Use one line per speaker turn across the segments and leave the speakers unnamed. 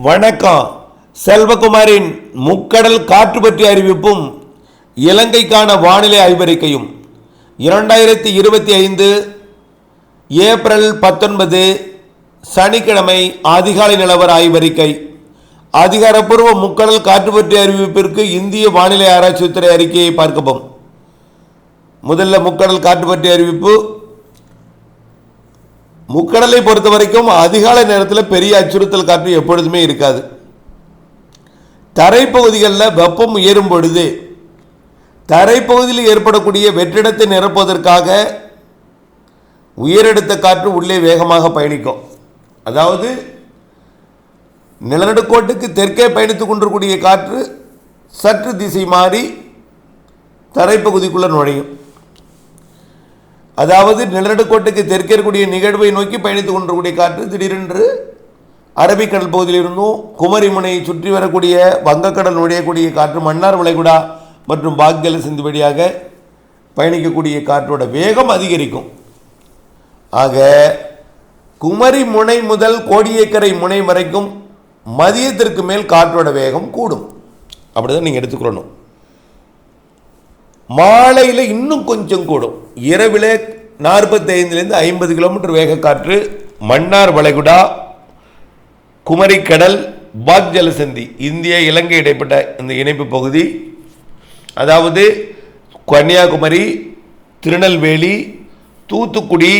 வணக்கம். செல்வகுமாரின் முக்கடல் காற்று பற்றிய அறிவிப்பும் இலங்கைக்கான வானிலை ஆய்வறிக்கையும் இரண்டாயிரத்தி இருபத்தி ஐந்து ஏப்ரல் பத்தொன்பது சனிக்கிழமை அதிகாலை நிலவர ஆய்வறிக்கை அதிகாரப்பூர்வ முக்கடல் காற்று பற்றிய அறிவிப்பிற்கு இந்திய வானிலை ஆராய்ச்சித்துறை அறிக்கையை பார்க்கவும் முதல்ல முக்கடல் காற்று பற்றிய அறிவிப்பு முக்கடலை பொறுத்த வரைக்கும் அதிகாலை நேரத்தில் பெரிய அச்சுறுத்தல் காற்று எப்பொழுதுமே இருக்காது. தரைப்பகுதிகளில் வெப்பம் உயரும் பொழுது தரைப்பகுதியில் ஏற்படக்கூடிய வெற்றிடத்தை நிரப்புவதற்காக உயரெடுத்த காற்று உள்ளே வேகமாக பயணிக்கும். அதாவது நிலநடுக்கோட்டுக்கு தெற்கே பயணித்துக் கொண்டிருக்கூடிய காற்று சற்று திசை மாறி தரைப்பகுதிக்குள்ளே நுழையும். அதாவது நிலநடுக்கோட்டுக்கு தெற்கே இருக்கக்கூடிய நிகழ்வை நோக்கி பயணித்துக் கொண்டிருக்கூடிய காற்று திடீரென்று அரபிக்கடல் பகுதியிலிருந்தும் குமரி முனையை சுற்றி வரக்கூடிய வங்கக்கடல் நுழையக்கூடிய காற்று மன்னார் வளைகுடா மற்றும் பாக்யல சிந்து வழியாக பயணிக்கக்கூடிய காற்றோட வேகம் அதிகரிக்கும். ஆக குமரி முனை முதல் கோடியக்கரை முனை வரைக்கும் மதியத்திற்கு மேல் காற்றோட வேகம் கூடும். அப்படிதான் நீங்கள் எடுத்துக்கொள்ளணும். மாலையில் இன்னும் கொஞ்சம் கூடும். இரவில் நாற்பத்தைந்துலேருந்து ஐம்பது கிலோமீட்டர் வேக காற்று மன்னார் வளைகுடா குமரிக்கடல் பாக் ஜலசந்தி இந்திய இலங்கை இடைப்பட்ட இந்த இணைப்பு பகுதி. அதாவது கன்னியாகுமரி திருநெல்வேலி தூத்துக்குடி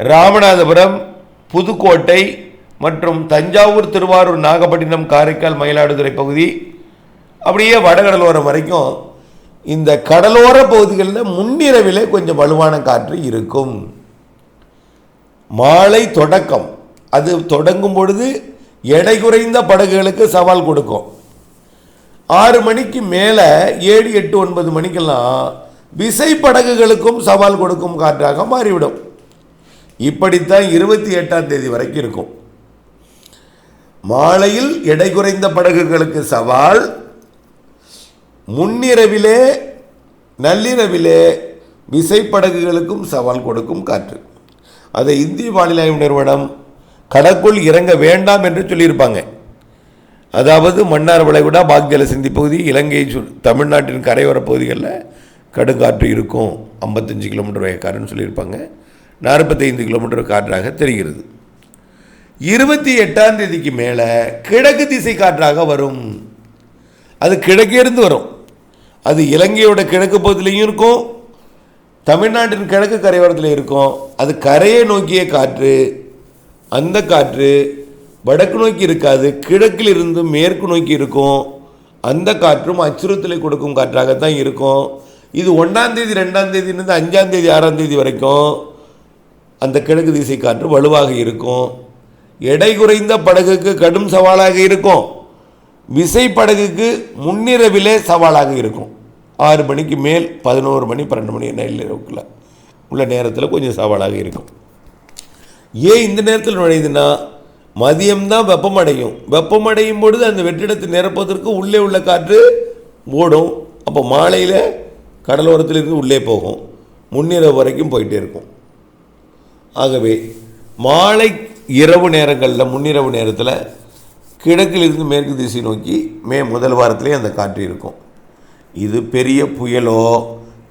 ராமநாதபுரம் புதுக்கோட்டை மற்றும் தஞ்சாவூர் திருவாரூர் நாகப்பட்டினம் காரைக்கால் மயிலாடுதுறை பகுதி. அப்படியே வடகடலோரம் வரைக்கும் இந்த கடலோர பகுதிகளில் முன்னிரவிலே கொஞ்சம் வலுவான காற்று இருக்கும். மாலை தொடக்கம். அது தொடங்கும் பொழுது எடை குறைந்த படகுகளுக்கு சவால் கொடுக்கும். ஆறு மணிக்கு மேலே ஏழு எட்டு ஒன்பது மணிக்கெல்லாம் விசை படகுகளுக்கும் சவால் கொடுக்கும் காற்றாக மாறிவிடும். இப்படித்தான் இருபத்தி எட்டாம் தேதி வரைக்கும் இருக்கும். மாலையில் எடை குறைந்த படகுகளுக்கு சவால் முன்னிரவிலே நள்ளிரவிலே விசைப்படகுகளுக்கும் சவால் கொடுக்கும் காற்று. அதை இந்திய வானிலை நிறுவனம் கடற்குள் இறங்க வேண்டாம் என்று சொல்லியிருப்பாங்க. அதாவது மன்னார் வளைகுடா பாக்யல சிந்தி பகுதி இலங்கை சு தமிழ்நாட்டின் கரையோர பகுதிகளில் கடுங்காற்று இருக்கும். ஐம்பத்தஞ்சு கிலோமீட்டர் வேக காற்றுன்னு சொல்லியிருப்பாங்க. நாற்பத்தைந்து கிலோமீட்டர் காற்றாக தெரிகிறது. இருபத்தி எட்டாம் தேதிக்கு மேலே கிழக்கு திசை காற்றாக வரும். அது கிழக்கிருந்து வரும். அது இலங்கையோட கிழக்கு பகுதியிலையும் இருக்கும் தமிழ்நாட்டின் கிழக்கு கரையோரத்தில் இருக்கும். அது கரையை நோக்கிய காற்று அந்த காற்று வடக்கு நோக்கி இருக்காது கிழக்கில் இருந்து மேற்கு நோக்கி இருக்கும். அந்த காற்றும் அச்சுறுத்தலை கொடுக்கும் காற்றாகத்தான் இருக்கும். இது ஒன்றாம் தேதி ரெண்டாம் தேதியிலிருந்து அஞ்சாம் தேதி ஆறாம் தேதி வரைக்கும் அந்த கிழக்கு திசை காற்று வலுவாக இருக்கும். எடை குறைந்த படகுக்கு கடும் சவாலாக இருக்கும். விசை படகுக்கு முன்னிரவிலே சவாலாக இருக்கும். ஆறு மணிக்கு மேல் பதினோரு மணி பன்னெண்டு மணி நள்ளிரவுக்குள்ள உள்ள நேரத்தில் கொஞ்சம் சவாலாக இருக்கும். ஏன் இந்த நேரத்தில் நுழையுதுன்னா மதியம்தான் வெப்பமடையும் வெப்பமடையும் பொழுது அந்த வெற்றிடத்தை நிரப்புவதற்கு உள்ளே உள்ள காற்று ஓடும். அப்போ மாலையில் கடலோரத்திலிருந்து உள்ளே போகும். முன்னிரவு வரைக்கும் போயிட்டே இருக்கும். ஆகவே மாலை இரவு நேரங்களில் முன்னிரவு நேரத்தில் கிழக்கிலிருந்து மேற்கு திசை நோக்கி மே முதல் வாரத்திலே அந்த காற்று இருக்கும். இது பெரிய புயலோ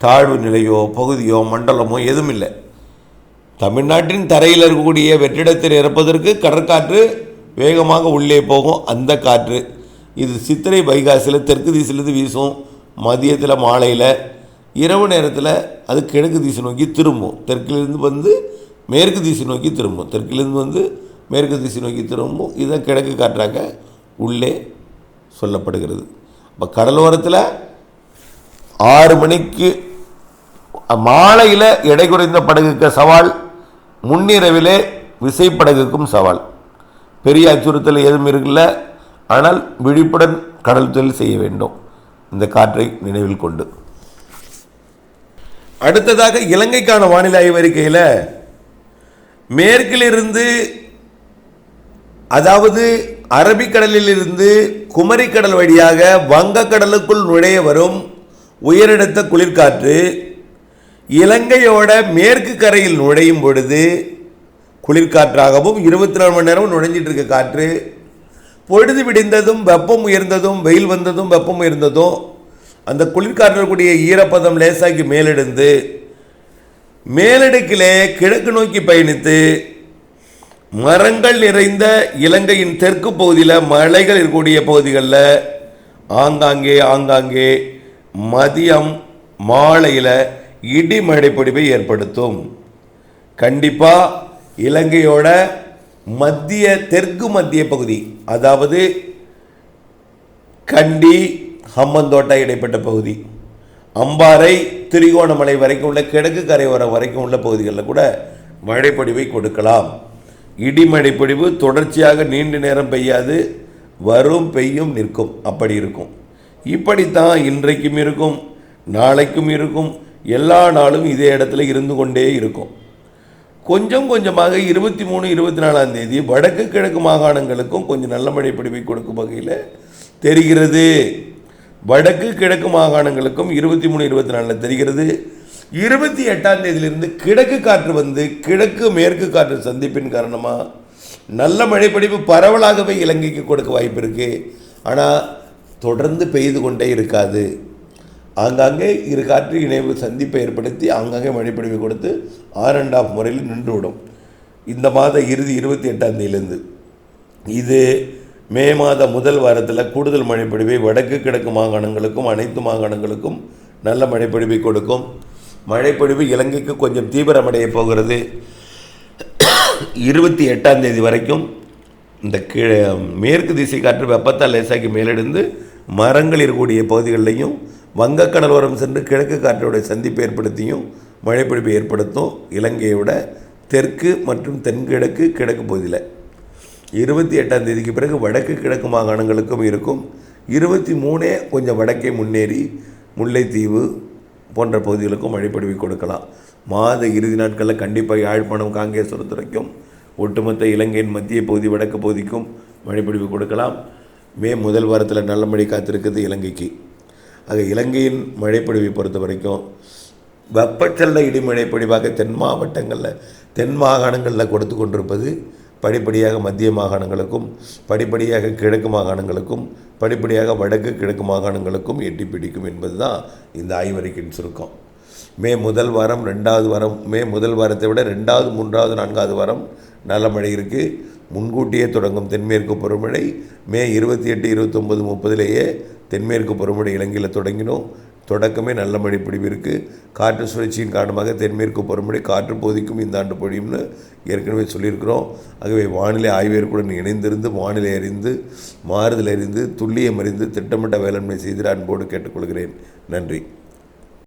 தாழ்வு நிலையோ பகுதியோ மண்டலமோ எதுவும் இல்லை தமிழ்நாட்டின் தரையில் இருக்கக்கூடிய வெற்றிடத்தை இறப்பதற்கு கடற்காற்று வேகமாக உள்ளே போகும் அந்த காற்று. இது சித்திரை வைகாசியில் தெற்கு திசையிலேருந்து வீசும். மதியத்தில் மாலையில் இரவு நேரத்தில் அது கிழக்கு திசை நோக்கி திரும்பும். தெற்கிலிருந்து வந்து மேற்கு திசை நோக்கி திரும்பும். தெற்கிலிருந்து வந்து மேற்கு திசை நோக்கி திரும்பும் இதை கிழக்கு காற்றாக உள்ளே சொல்லப்படுகிறது. இப்போ கடலோரத்தில் ஆறு மணிக்கு மாலையில் எடை குறைந்த படகுக்கு சவால் முன்னிரவிலே விசைப்படகுக்கும் சவால். பெரிய அச்சுறுத்தல் எதுவும் இருக்குல்ல ஆனால் விழிப்புடன் கடல் தொழில் செய்ய வேண்டும். இந்த காற்றை நினைவில் கொண்டு. அடுத்ததாக இலங்கைக்கான வானிலை ஆய்வறிக்கையில் மேற்கிலிருந்து அதாவது அரபிக்கடலில் இருந்து குமரிக்கடல் வழியாக வங்கக்கடலுக்குள் நுழைய வரும் உயரடுத்த குளிர்காற்று இலங்கையோட மேற்கு கரையில் நுழையும் பொழுது குளிர்காற்றாகவும் இருபத்தி நாலு மணி நேரமும் நுழைஞ்சிட்டு இருக்க காற்று. பொழுது விடிந்ததும் வெப்பம் உயர்ந்ததும் வெயில் வந்ததும் வெப்பம் உயர்ந்ததும் அந்த குளிர்காற்றக்கூடிய ஈரப்பதம் லேசாக்கி மேலெடுந்து மேலடுக்கிலே கிழக்கு நோக்கி பயணித்து மரங்கள் நிறைந்த இலங்கையின் தெற்கு பகுதியில் மலைகள் இருக்கக்கூடிய பகுதிகளில் ஆங்காங்கே ஆங்காங்கே மதியம் மாலையில் இடி மழைப்பொடிவை ஏற்படுத்தும். கண்டிப்பாக இலங்கையோட மத்திய தெற்கு மத்திய பகுதி அதாவது கண்டி ஹம்மந்தோட்டா இடைப்பட்ட பகுதி அம்பாறை திரிகோணமலை வரைக்கும் உள்ள கிழக்கு கரையோரம் வரைக்கும் உள்ள பகுதிகளில் கூட மழைப்பொடிவை கொடுக்கலாம். இடிமழை பொழிவு தொடர்ச்சியாக நீண்ட நேரம் பெய்யாது. வரும் பெய்யும் நிற்கும். அப்படி இருக்கும். இப்படித்தான் இன்றைக்கும் இருக்கும். நாளைக்கும் இருக்கும். எல்லா நாளும் இதே இடத்துல இருந்து கொண்டே இருக்கும். கொஞ்சம் கொஞ்சமாக இருபத்தி மூணு இருபத்தி நாலாம் தேதி வடக்கு கிழக்கு மாகாணங்களுக்கும் கொஞ்சம் நல்ல மழை பிடிவை கொடுக்கும் வகையில் தெரிகிறது. வடக்கு கிழக்கு மாகாணங்களுக்கும் இருபத்தி மூணு இருபத்தி நாலில் தெரிகிறது. இருபத்தி எட்டாம் தேதியிலிருந்து கிழக்கு காற்று வந்து கிழக்கு மேற்கு காற்று சந்திப்பின் காரணமாக நல்ல மழைப்படிப்பு பரவலாகவே இலங்கைக்கு கொடுக்க வாய்ப்பு இருக்குது ஆனால் தொடர்ந்து பெய்து கொண்டே இருக்காது. ஆங்காங்கே இரு காற்று இணைவு சந்திப்பை ஏற்படுத்தி ஆங்காங்கே மழைப்படிவு கொடுத்து ஆர் அண்ட் ஆஃப் முறையில் நின்றுவிடும். இந்த மாத இறுதி இருபத்தி எட்டாம் தேதியிலேருந்து. இது மே மாத முதல் வாரத்தில் கூடுதல் மழைப்பொழிவை வடக்கு கிழக்கு மாகாணங்களுக்கும் அனைத்து மாகாணங்களுக்கும் நல்ல மழைப்பொழிவை கொடுக்கும். மழைப்பொழிவு இலங்கைக்கு கொஞ்சம் தீவிரமடைய போகிறது. இருபத்தி எட்டாம் தேதி வரைக்கும் இந்த கீழே மேற்கு திசை காற்று வெப்பத்தால் லேசாக்கி மேலெடுந்து மரங்கள் இருக்கக்கூடிய பகுதிகளிலையும் வங்கக்கடலோரம் சென்று கிழக்கு காற்றோடைய சந்திப்பை ஏற்படுத்தியும் மழைப்பொழிவை ஏற்படுத்தும் இலங்கையோட தெற்கு மற்றும் தென்கிழக்கு கிழக்கு பகுதியில். இருபத்தி எட்டாம் தேதிக்கு பிறகு வடக்கு கிழக்கு மாகாணங்களுக்கும் இருக்கும். இருபத்தி மூணே கொஞ்சம் வடக்கே முன்னேறி முல்லைத்தீவு போன்ற பகுதிகளுக்கும் மழைப்பொழிவை கொடுக்கலாம். மாத இறுதி நாட்களில் கண்டிப்பாக யாழ்ப்பாணம் காங்கேஸ்வரத்துறைக்கும் ஒட்டுமொத்த இலங்கையின் மத்திய பகுதி வடக்கு பகுதிக்கும் மழைப்பொழிவு கொடுக்கலாம். மே முதல் வாரத்தில் நல்ல மழை காத்திருக்குது இலங்கைக்கு. ஆக இலங்கையின் மழைப்பொழிவை பொறுத்த வரைக்கும் வெப்பச்சல்ல இடிமழை பொழிவாக தென் மாவட்டங்களில் தென் மாகாணங்களில் கொடுத்து கொண்டிருப்பது படிப்படியாக மத்திய மாகாணங்களுக்கும் படிப்படியாக கிழக்கு மாகாணங்களுக்கும் படிப்படியாக வடக்கு கிழக்கு மாகாணங்களுக்கும் எட்டி பிடிக்கும் என்பது தான் இந்த ஆய்வறிக்கையின் சுருக்கம். மே முதல் வாரம் ரெண்டாவது வாரம் மே முதல் வாரத்தை விட ரெண்டாவது மூன்றாவது நான்காவது வாரம் நல்ல மழை இருக்குது முன்கூட்டியே தொடங்கும் தென்மேற்கு பருவமழை மே இருபத்தி எட்டு இருபத்தொம்பது முப்பதுலேயே தென்மேற்கு பருவமழை இலங்கையில் தொடங்கினோம். தொடக்கமே நல்ல மழை பொழிவு இருக்குது காற்று சுழற்சியின் காரணமாக தென்மேற்கு பருவமழை காற்று போதிக்கும் இந்த ஆண்டு பொழியும்னு ஏற்கனவே சொல்லியிருக்கிறோம். ஆகவே வானிலை ஆய்வியர்களுடன் இணைந்திருந்து வானிலை அறிந்து மாறுதல் அறிந்து துல்லியம் அறிந்து திட்டமிட்ட வேளாண்மை செய்து அன்போடு கேட்டுக்கொள்கிறேன். நன்றி.